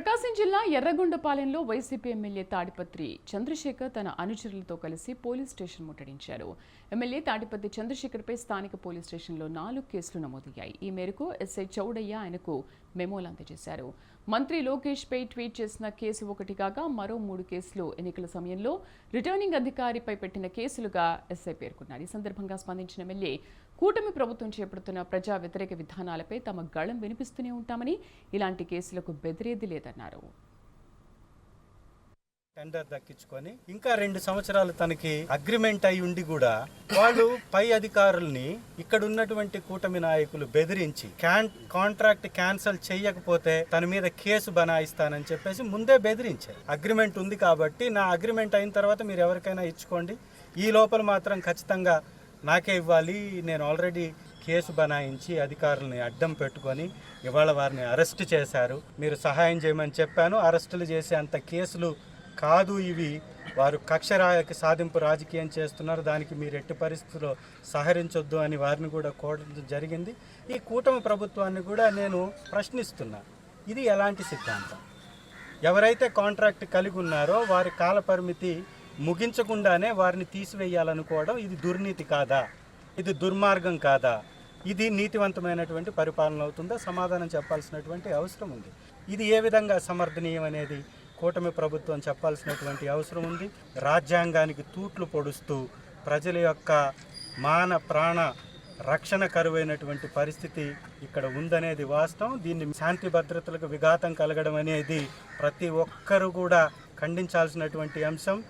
Africa Prakasam జిల్లా ఎర్రగొండపాలెంలో YCP MLA Tadipatri Chandrasekhar తన అనుచరులతో కలిసి పోలీస్ స్టేషన్ ముట్టడించారు. ఎమ్మెల్యే తాడిపత్రి చంద్రశేఖర్పై స్థానిక పోలీస్ స్టేషన్లో నాలుగు కేసులు నమోదయ్యాయి. ఈ మేరకు ఎస్ఐ చౌడయ్య ఆయనకు మెమోలు అందజేశారు. మంత్రి లోకేష్ పై ట్వీట్ చేసిన కేసు ఒకటి కాగా మరో మూడు కేసులు ఎన్నికల సమయంలో రిటర్నింగ్ అధికారిపై పెట్టిన కేసులుగా ఎస్ఐ పేర్కొన్నారు. ఈ సందర్భంగా స్పందించిన ఎమ్మెల్యే కూటమి ప్రభుత్వం చేపడుతున్న ప్రజా వ్యతిరేక విధానాలపై తమ గళం వినిపిస్తూనే ఉంటామని ఇలాంటి కేసులకు బెదిరేది లేదన్నారు. టెండర్ దక్కించుకొని ఇంకా రెండు సంవత్సరాలు తనకి అగ్రిమెంట్ అయి ఉండి కూడా వాళ్ళు పై అధికారుల్ని ఇక్కడ ఉన్నటువంటి కూటమి నాయకులు బెదిరించి క్యాన్ కాంట్రాక్ట్ క్యాన్సిల్ చేయకపోతే తన మీద కేసు బనాయిస్తానని చెప్పేసి ముందే బెదిరించారు. అగ్రిమెంట్ ఉంది కాబట్టి నా అగ్రిమెంట్ అయిన తర్వాత మీరు ఎవరికైనా ఇచ్చుకోండి. ఈ లోపల మాత్రం ఖచ్చితంగా నాకే ఇవ్వాలి. నేను ఆల్రెడీ కేసు బనాయించి అధికారులని అడ్డం పెట్టుకొని ఇవాళ వారిని అరెస్ట్ చేశారు. మీరు సహాయం చేయమని చెప్పాను. అరెస్టులు చేసే అంత కేసులు కాదు ఇవి. వారు కక్ష సాధింపు రాజకీయం చేస్తున్నారు. దానికి మీరు ఎట్టి పరిస్థితుల్లో సహకరించొద్దు అని వారిని కూడా కోరడం జరిగింది. ఈ కూటమి ప్రభుత్వాన్ని కూడా నేను ప్రశ్నిస్తున్నా. ఇది ఎలాంటి సిద్ధాంతం? ఎవరైతే కాంట్రాక్ట్ కలిగి ఉన్నారో వారి కాల పరిమితి ముగించకుండానే వారిని తీసివేయాలనుకోవడం ఇది దుర్నీతి కాదా? ఇది దుర్మార్గం కాదా? ఇది నీతివంతమైనటువంటి పరిపాలన అవుతుందా? సమాధానం చెప్పాల్సినటువంటి అవసరం ఉంది. ఇది ఏ విధంగా సమర్థనీయం అనేది? కూటమి ప్రభుత్వం చెప్పాల్సినటువంటి అవసరం ఉంది. రాజ్యాంగానికి తూట్లు పొడుస్తూ ప్రజల యొక్క మాన ప్రాణ రక్షణ కరువైనటువంటి పరిస్థితి ఇక్కడ ఉందనేది వాస్తవం. దీన్ని శాంతి భద్రతలకు విఘాతం కలగడం అనేది ప్రతి ఒక్కరూ కూడా ఖండించాల్సినటువంటి అంశం.